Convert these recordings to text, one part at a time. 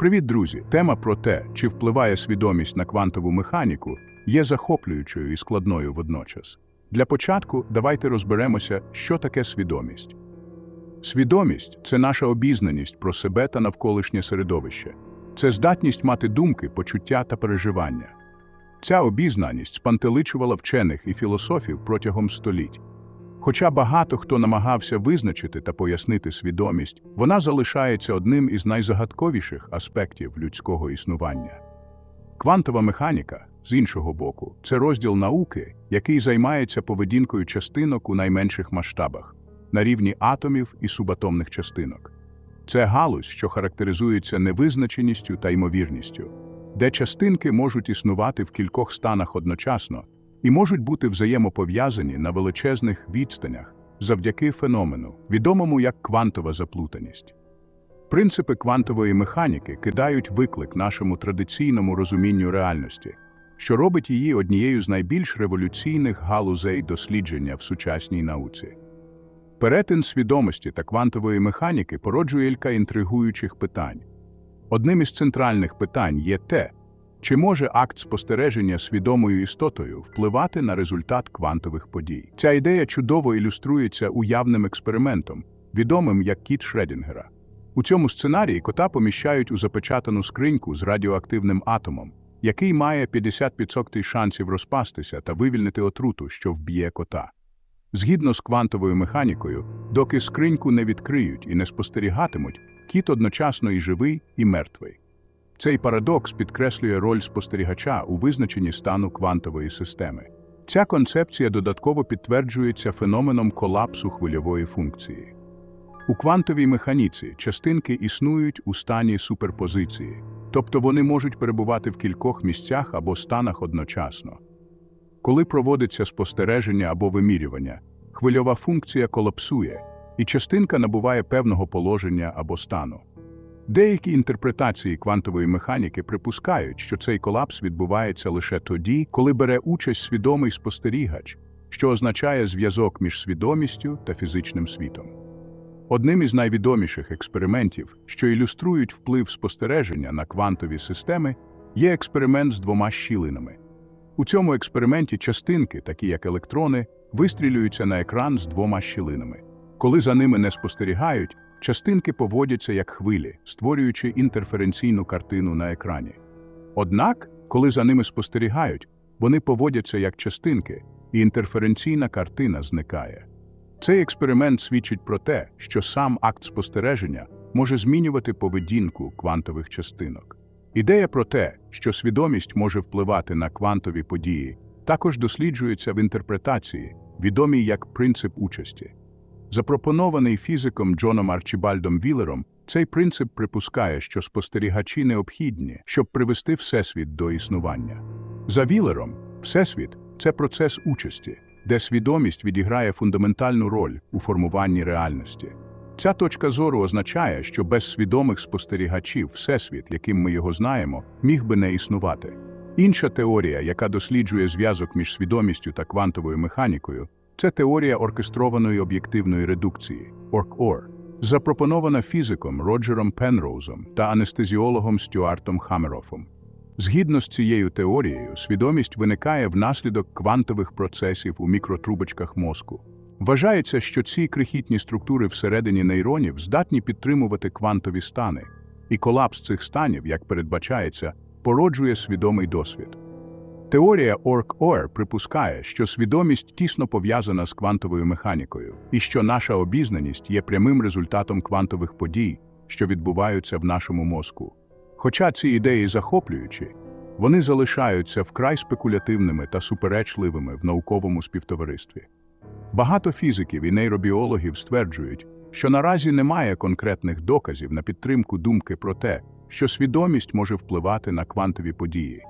Привіт, друзі! Тема про те, чи впливає свідомість на квантову механіку, є захоплюючою і складною водночас. Для початку давайте розберемося, що таке свідомість. Свідомість це наша обізнаність про себе та навколишнє середовище. Це здатність мати думки, почуття та переживання. Ця обізнаність спантеличувала вчених і філософів протягом століть. Хоча багато хто намагався визначити та пояснити свідомість, вона залишається одним із найзагадковіших аспектів людського існування. Квантова механіка, з іншого боку, це розділ науки, який займається поведінкою частинок у найменших масштабах, на рівні атомів і субатомних частинок. Це галузь, що характеризується невизначеністю та ймовірністю, де частинки можуть існувати в кількох станах одночасно і можуть бути взаємопов'язані на величезних відстанях завдяки феномену, відомому як квантова заплутаність. Принципи квантової механіки кидають виклик нашому традиційному розумінню реальності, що робить її однією з найбільш революційних галузей дослідження в сучасній науці. Перетин свідомості та квантової механіки породжує кілька інтригуючих питань. Одним із центральних питань є те, чи може акт спостереження свідомою істотою впливати на результат квантових подій? Ця ідея чудово ілюструється уявним експериментом, відомим як кіт Шредінгера. У цьому сценарії кота поміщають у запечатану скриньку з радіоактивним атомом, який має 50% шансів розпастися та вивільнити отруту, що вб'є кота. Згідно з квантовою механікою, доки скриньку не відкриють і не спостерігатимуть, кіт одночасно і живий, і мертвий. Цей парадокс підкреслює роль спостерігача у визначенні стану квантової системи. Ця концепція додатково підтверджується феноменом колапсу хвильової функції. У квантовій механіці частинки існують у стані суперпозиції, тобто вони можуть перебувати в кількох місцях або станах одночасно. Коли проводиться спостереження або вимірювання, хвильова функція колапсує, і частинка набуває певного положення або стану. Деякі інтерпретації квантової механіки припускають, що цей колапс відбувається лише тоді, коли бере участь свідомий спостерігач, що означає зв'язок між свідомістю та фізичним світом. Одним із найвідоміших експериментів, що ілюструють вплив спостереження на квантові системи, є експеримент з двома щілинами. У цьому експерименті частинки, такі як електрони, вистрілюються на екран з двома щілинами. Коли за ними не спостерігають, частинки поводяться як хвилі, створюючи інтерференційну картину на екрані. Однак, коли за ними спостерігають, вони поводяться як частинки, і інтерференційна картина зникає. Цей експеримент свідчить про те, що сам акт спостереження може змінювати поведінку квантових частинок. Ідея про те, що свідомість може впливати на квантові події, також досліджується в інтерпретації, відомій як принцип участі. Запропонований фізиком Джоном Арчібальдом Вілером, цей принцип припускає, що спостерігачі необхідні, щоб привести Всесвіт до існування. За Вілером, Всесвіт це процес участі, де свідомість відіграє фундаментальну роль у формуванні реальності. Ця точка зору означає, що без свідомих спостерігачів Всесвіт, яким ми його знаємо, міг би не існувати. Інша теорія, яка досліджує зв'язок між свідомістю та квантовою механікою, це теорія оркестрованої об'єктивної редукції ОРК-ОР, запропонована фізиком Роджером Пенроузом та анестезіологом Стюартом Хамерофом. Згідно з цією теорією, свідомість виникає внаслідок квантових процесів у мікротрубочках мозку. Вважається, що ці крихітні структури всередині нейронів здатні підтримувати квантові стани, і колапс цих станів, як передбачається, породжує свідомий досвід. Теорія Орк-Ор припускає, що свідомість тісно пов'язана з квантовою механікою, і що наша обізнаність є прямим результатом квантових подій, що відбуваються в нашому мозку. Хоча ці ідеї захоплюючі, вони залишаються вкрай спекулятивними та суперечливими в науковому співтоваристві. Багато фізиків і нейробіологів стверджують, що наразі немає конкретних доказів на підтримку думки про те, що свідомість може впливати на квантові події.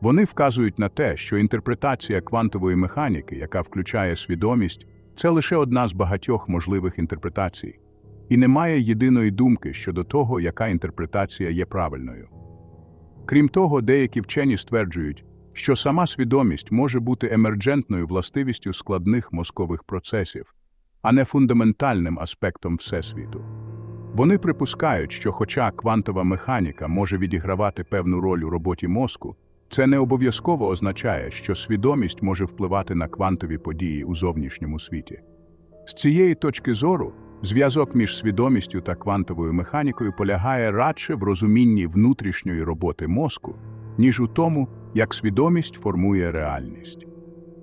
Вони вказують на те, що інтерпретація квантової механіки, яка включає свідомість, це лише одна з багатьох можливих інтерпретацій, і немає єдиної думки щодо того, яка інтерпретація є правильною. Крім того, деякі вчені стверджують, що сама свідомість може бути емерджентною властивістю складних мозкових процесів, а не фундаментальним аспектом Всесвіту. Вони припускають, що хоча квантова механіка може відігравати певну роль у роботі мозку, це не обов'язково означає, що свідомість може впливати на квантові події у зовнішньому світі. З цієї точки зору, зв'язок між свідомістю та квантовою механікою полягає радше в розумінні внутрішньої роботи мозку, ніж у тому, як свідомість формує реальність.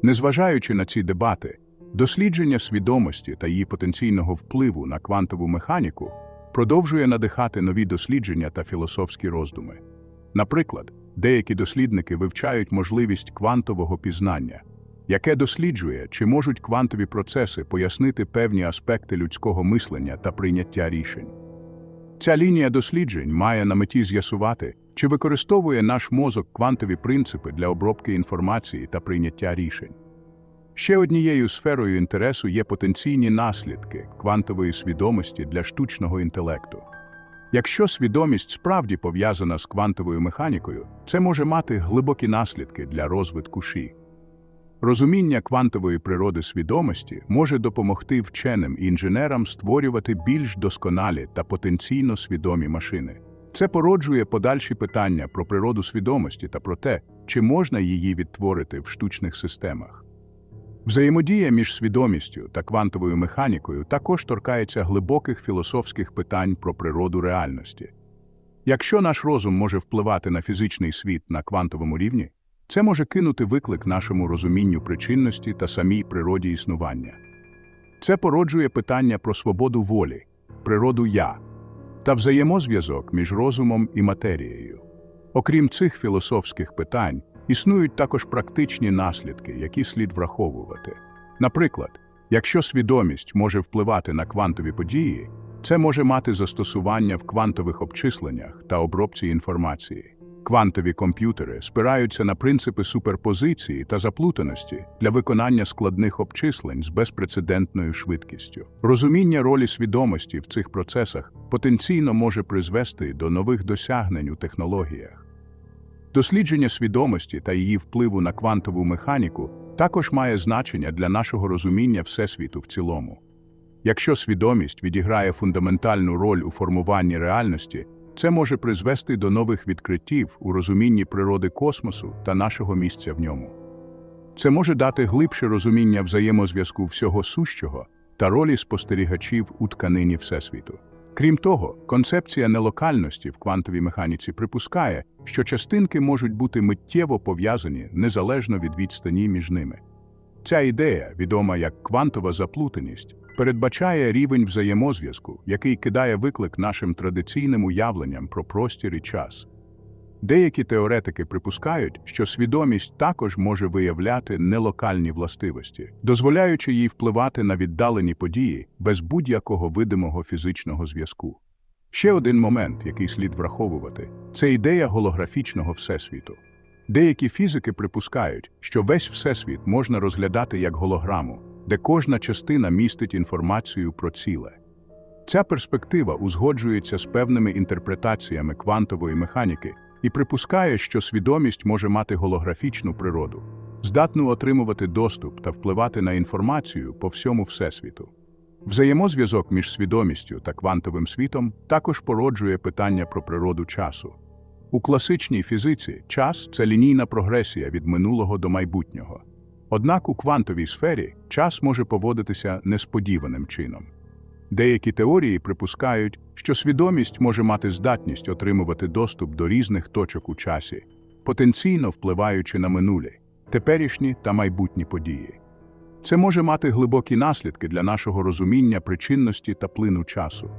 Незважаючи на ці дебати, дослідження свідомості та її потенційного впливу на квантову механіку продовжує надихати нові дослідження та філософські роздуми. Наприклад, деякі дослідники вивчають можливість квантового пізнання, яке досліджує, чи можуть квантові процеси пояснити певні аспекти людського мислення та прийняття рішень. Ця лінія досліджень має на меті з'ясувати, чи використовує наш мозок квантові принципи для обробки інформації та прийняття рішень. Ще однією сферою інтересу є потенційні наслідки квантової свідомості для штучного інтелекту. Якщо свідомість справді пов'язана з квантовою механікою, це може мати глибокі наслідки для розвитку ші. Розуміння квантової природи свідомості може допомогти вченим і інженерам створювати більш досконалі та потенційно свідомі машини. Це породжує подальші питання про природу свідомості та про те, чи можна її відтворити в штучних системах. Взаємодія між свідомістю та квантовою механікою також торкається глибоких філософських питань про природу реальності. Якщо наш розум може впливати на фізичний світ на квантовому рівні, це може кинути виклик нашому розумінню причинності та самій природі існування. Це породжує питання про свободу волі, природу я та взаємозв'язок між розумом і матерією. Окрім цих філософських питань, існують також практичні наслідки, які слід враховувати. Наприклад, якщо свідомість може впливати на квантові події, це може мати застосування в квантових обчисленнях та обробці інформації. Квантові комп'ютери спираються на принципи суперпозиції та заплутаності для виконання складних обчислень з безпрецедентною швидкістю. Розуміння ролі свідомості в цих процесах потенційно може призвести до нових досягнень у технологіях. Дослідження свідомості та її впливу на квантову механіку також має значення для нашого розуміння Всесвіту в цілому. Якщо свідомість відіграє фундаментальну роль у формуванні реальності, це може призвести до нових відкриттів у розумінні природи космосу та нашого місця в ньому. Це може дати глибше розуміння взаємозв'язку всього сущого та ролі спостерігачів у тканині Всесвіту. Крім того, концепція нелокальності в квантовій механіці припускає, що частинки можуть бути миттєво пов'язані незалежно від відстані між ними. Ця ідея, відома як квантова заплутаність, передбачає рівень взаємозв'язку, який кидає виклик нашим традиційним уявленням про простір і час. Деякі теоретики припускають, що свідомість також може виявляти нелокальні властивості, дозволяючи їй впливати на віддалені події без будь-якого видимого фізичного зв'язку. Ще один момент, який слід враховувати, це ідея голографічного всесвіту. Деякі фізики припускають, що весь всесвіт можна розглядати як голограму, де кожна частина містить інформацію про ціле. Ця перспектива узгоджується з певними інтерпретаціями квантової механіки і припускає, що свідомість може мати голографічну природу, здатну отримувати доступ та впливати на інформацію по всьому всесвіту. Взаємозв'язок між свідомістю та квантовим світом також породжує питання про природу часу. У класичній фізиці час це лінійна прогресія від минулого до майбутнього. Однак у квантовій сфері час може поводитися несподіваним чином. Деякі теорії припускають, що свідомість може мати здатність отримувати доступ до різних точок у часі, потенційно впливаючи на минулі, теперішні та майбутні події. Це може мати глибокі наслідки для нашого розуміння причинності та плину часу.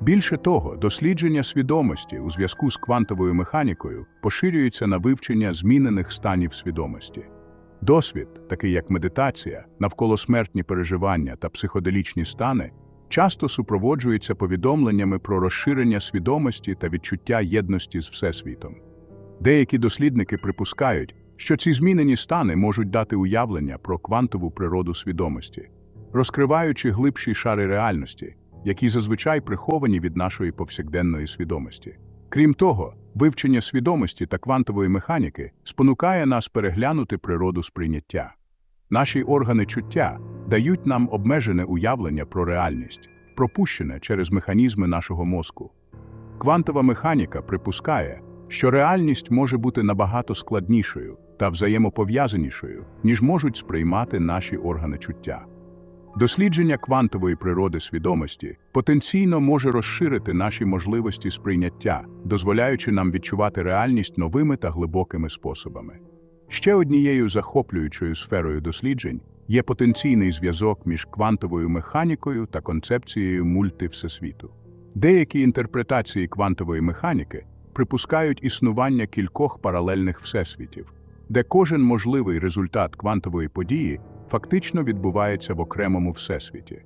Більше того, дослідження свідомості у зв'язку з квантовою механікою поширюється на вивчення змінених станів свідомості. Досвід, такий як медитація, навколосмертні переживання та психоделічні стани, часто супроводжуються повідомленнями про розширення свідомості та відчуття єдності з Всесвітом. Деякі дослідники припускають, що ці змінені стани можуть дати уявлення про квантову природу свідомості, розкриваючи глибші шари реальності, які зазвичай приховані від нашої повсякденної свідомості. Крім того, вивчення свідомості та квантової механіки спонукає нас переглянути природу сприйняття. Наші органи чуття дають нам обмежене уявлення про реальність, пропущене через механізми нашого мозку. Квантова механіка припускає, що реальність може бути набагато складнішою та взаємопов'язанішою, ніж можуть сприймати наші органи чуття. Дослідження квантової природи свідомості потенційно може розширити наші можливості сприйняття, дозволяючи нам відчувати реальність новими та глибокими способами. Ще однією захоплюючою сферою досліджень є потенційний зв'язок між квантовою механікою та концепцією мультивсесвіту. Деякі інтерпретації квантової механіки припускають існування кількох паралельних всесвітів, де кожен можливий результат квантової події фактично відбувається в окремому всесвіті.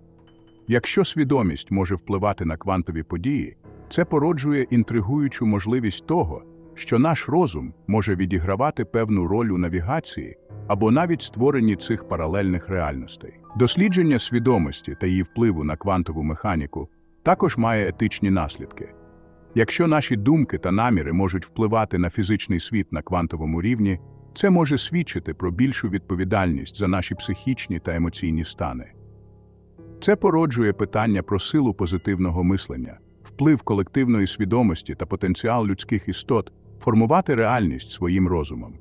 Якщо свідомість може впливати на квантові події, це породжує інтригуючу можливість того, що наш розум може відігравати певну роль у навігації або навіть створенні цих паралельних реальностей. Дослідження свідомості та її впливу на квантову механіку також має етичні наслідки. Якщо наші думки та наміри можуть впливати на фізичний світ на квантовому рівні, це може свідчити про більшу відповідальність за наші психічні та емоційні стани. Це породжує питання про силу позитивного мислення, вплив колективної свідомості та потенціал людських істот формувати реальність своїм розумом.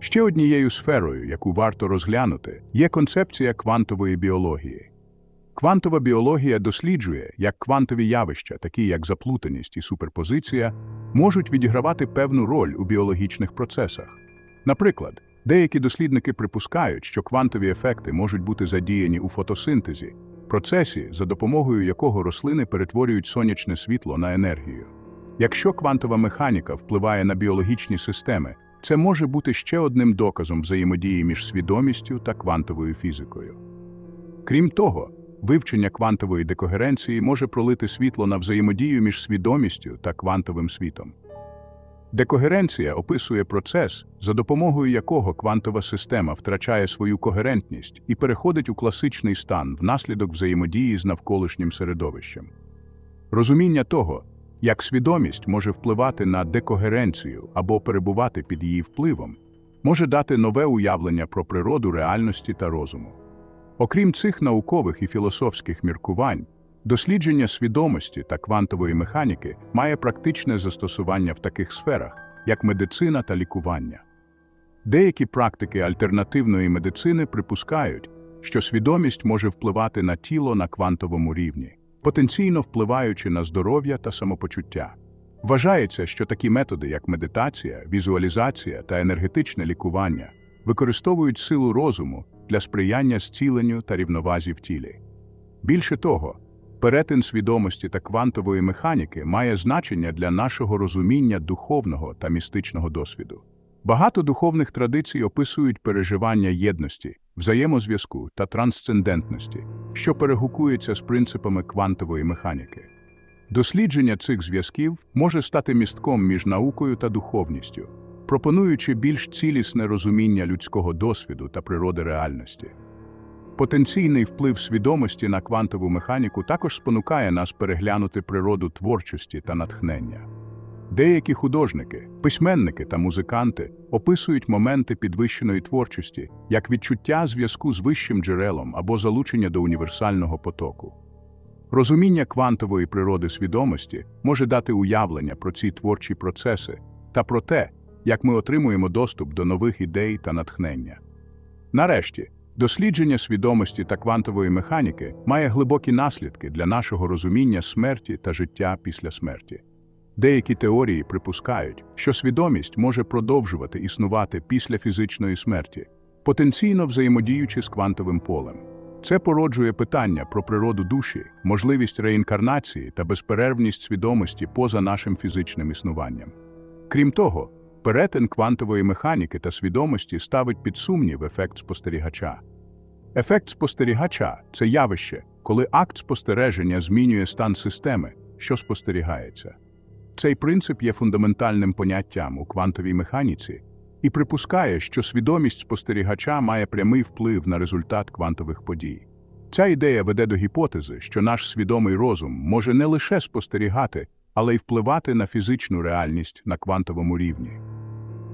Ще однією сферою, яку варто розглянути, є концепція квантової біології. Квантова біологія досліджує, як квантові явища, такі як заплутаність і суперпозиція, можуть відігравати певну роль у біологічних процесах. Наприклад, деякі дослідники припускають, що квантові ефекти можуть бути задіяні у фотосинтезі, процесі, за допомогою якого рослини перетворюють сонячне світло на енергію. Якщо квантова механіка впливає на біологічні системи, це може бути ще одним доказом взаємодії між свідомістю та квантовою фізикою. Крім того, вивчення квантової декогеренції може пролити світло на взаємодію між свідомістю та квантовим світом. Декогеренція описує процес, за допомогою якого квантова система втрачає свою когерентність і переходить у класичний стан внаслідок взаємодії з навколишнім середовищем. Розуміння того, як свідомість може впливати на декогеренцію або перебувати під її впливом, може дати нове уявлення про природу реальності та розуму. Окрім цих наукових і філософських міркувань, дослідження свідомості та квантової механіки має практичне застосування в таких сферах, як медицина та лікування. Деякі практики альтернативної медицини припускають, що свідомість може впливати на тіло на квантовому рівні, потенційно впливаючи на здоров'я та самопочуття. Вважається, що такі методи, як медитація, візуалізація та енергетичне лікування, використовують силу розуму для сприяння зціленню та рівновазі в тілі. Більше того, перетин свідомості та квантової механіки має значення для нашого розуміння духовного та містичного досвіду. Багато духовних традицій описують переживання єдності, взаємозв'язку та трансцендентності, що перегукується з принципами квантової механіки. Дослідження цих зв'язків може стати містком між наукою та духовністю, пропонуючи більш цілісне розуміння людського досвіду та природи реальності. Потенційний вплив свідомості на квантову механіку також спонукає нас переглянути природу творчості та натхнення. Деякі художники, письменники та музиканти описують моменти підвищеної творчості як відчуття зв'язку з вищим джерелом або залучення до універсального потоку. Розуміння квантової природи свідомості може дати уявлення про ці творчі процеси та про те, як ми отримуємо доступ до нових ідей та натхнення. Нарешті, дослідження свідомості та квантової механіки має глибокі наслідки для нашого розуміння смерті та життя після смерті. Деякі теорії припускають, що свідомість може продовжувати існувати після фізичної смерті, потенційно взаємодіючи з квантовим полем. Це породжує питання про природу душі, можливість реінкарнації та безперервність свідомості поза нашим фізичним існуванням. Крім того, перетин квантової механіки та свідомості ставить під сумнів ефект спостерігача. Ефект спостерігача це явище, коли акт спостереження змінює стан системи, що спостерігається. Цей принцип є фундаментальним поняттям у квантовій механіці і припускає, що свідомість спостерігача має прямий вплив на результат квантових подій. Ця ідея веде до гіпотези, що наш свідомий розум може не лише спостерігати, але й впливати на фізичну реальність на квантовому рівні.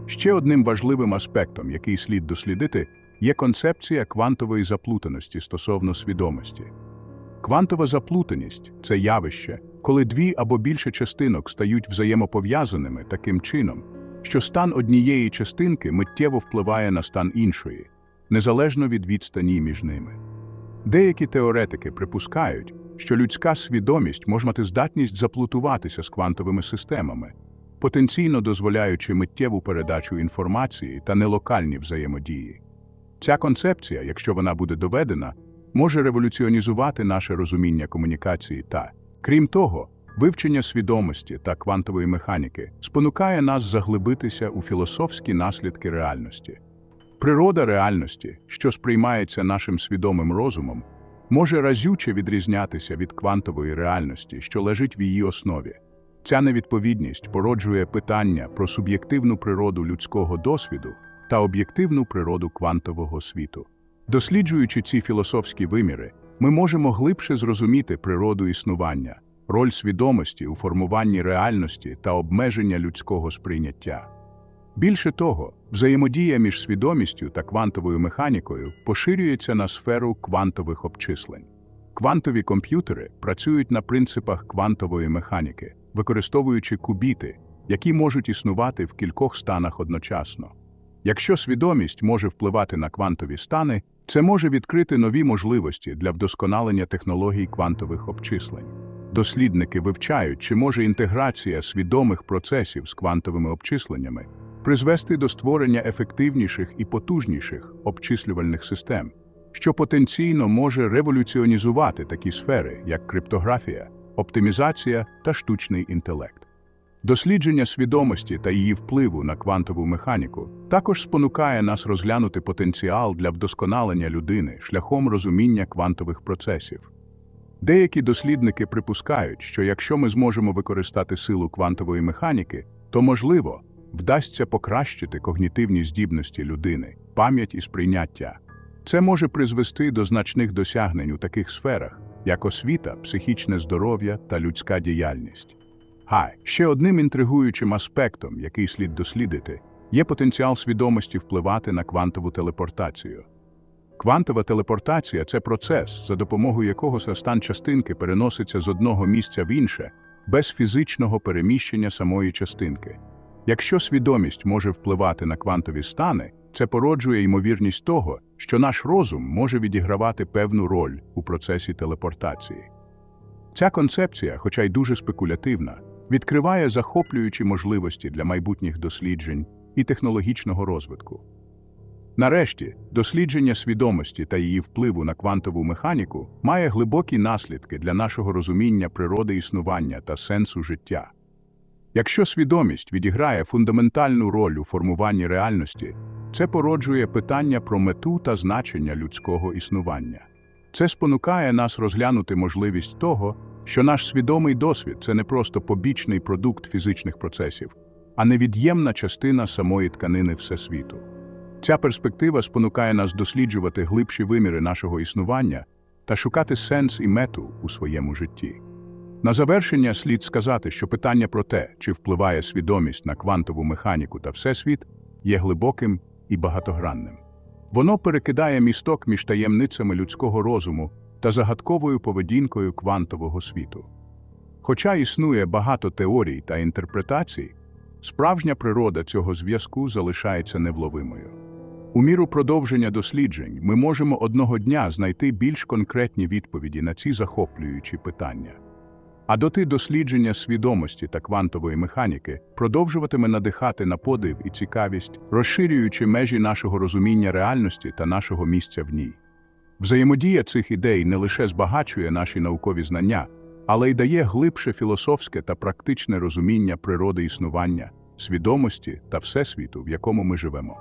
Ще одним важливим аспектом, який слід дослідити, є концепція квантової заплутаності стосовно свідомості. Квантова заплутаність це явище, коли дві або більше частинок стають взаємопов'язаними таким чином, що стан однієї частинки миттєво впливає на стан іншої, незалежно від відстані між ними. Деякі теоретики припускають, що людська свідомість може мати здатність заплутуватися з квантовими системами, потенційно дозволяючи миттєву передачу інформації та нелокальні взаємодії. Ця концепція, якщо вона буде доведена, може революціонізувати наше розуміння комунікації та, крім того, вивчення свідомості та квантової механіки спонукає нас заглибитися у філософські наслідки реальності. Природа реальності, що сприймається нашим свідомим розумом, може разюче відрізнятися від квантової реальності, що лежить в її основі. Ця невідповідність породжує питання про суб'єктивну природу людського досвіду та об'єктивну природу квантового світу. Досліджуючи ці філософські виміри, ми можемо глибше зрозуміти природу існування, роль свідомості у формуванні реальності та обмеження людського сприйняття. Більше того, взаємодія між свідомістю та квантовою механікою поширюється на сферу квантових обчислень. Квантові комп'ютери працюють на принципах квантової механіки, використовуючи кубіти, які можуть існувати в кількох станах одночасно. Якщо свідомість може впливати на квантові стани, це може відкрити нові можливості для вдосконалення технологій квантових обчислень. Дослідники вивчають, чи може інтеграція свідомих процесів з квантовими обчисленнями призвести до створення ефективніших і потужніших обчислювальних систем, що потенційно може революціонізувати такі сфери, як криптографія, оптимізація та штучний інтелект. Дослідження свідомості та її впливу на квантову механіку також спонукає нас розглянути потенціал для вдосконалення людини шляхом розуміння квантових процесів. Деякі дослідники припускають, що якщо ми зможемо використати силу квантової механіки, то, можливо, вдасться покращити когнітивні здібності людини, пам'ять і сприйняття. Це може призвести до значних досягнень у таких сферах, як освіта, психічне здоров'я та людська діяльність. Гай, ще одним інтригуючим аспектом, який слід дослідити, є потенціал свідомості впливати на квантову телепортацію. Квантова телепортація це процес, за допомогою якого стан частинки переноситься з одного місця в інше без фізичного переміщення самої частинки. Якщо свідомість може впливати на квантові стани, це породжує ймовірність того, що наш розум може відігравати певну роль у процесі телепортації. Ця концепція, хоча й дуже спекулятивна, відкриває захоплюючі можливості для майбутніх досліджень і технологічного розвитку. Нарешті, дослідження свідомості та її впливу на квантову механіку має глибокі наслідки для нашого розуміння природи існування та сенсу життя. Якщо свідомість відіграє фундаментальну роль у формуванні реальності, це породжує питання про мету та значення людського існування. Це спонукає нас розглянути можливість того, що наш свідомий досвід це не просто побічний продукт фізичних процесів, а невід'ємна частина самої тканини Всесвіту. Ця перспектива спонукає нас досліджувати глибші виміри нашого існування та шукати сенс і мету у своєму житті. На завершення слід сказати, що питання про те, чи впливає свідомість на квантову механіку та всесвіт, є глибоким і багатогранним. Воно перекидає місток між таємницями людського розуму та загадковою поведінкою квантового світу. Хоча існує багато теорій та інтерпретацій, справжня природа цього зв'язку залишається невловимою. У міру продовження досліджень ми можемо одного дня знайти більш конкретні відповіді на ці захоплюючі питання. А доти дослідження свідомості та квантової механіки продовжуватиме надихати на подив і цікавість, розширюючи межі нашого розуміння реальності та нашого місця в ній. Взаємодія цих ідей не лише збагачує наші наукові знання, але й дає глибше філософське та практичне розуміння природи існування, свідомості та всесвіту, в якому ми живемо.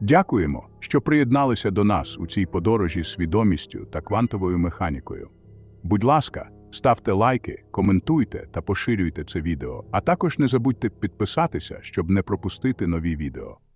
Дякуємо, що приєдналися до нас у цій подорожі з свідомістю та квантовою механікою. Будь ласка, ставте лайки, коментуйте та поширюйте це відео, а також не забудьте підписатися, щоб не пропустити нові відео.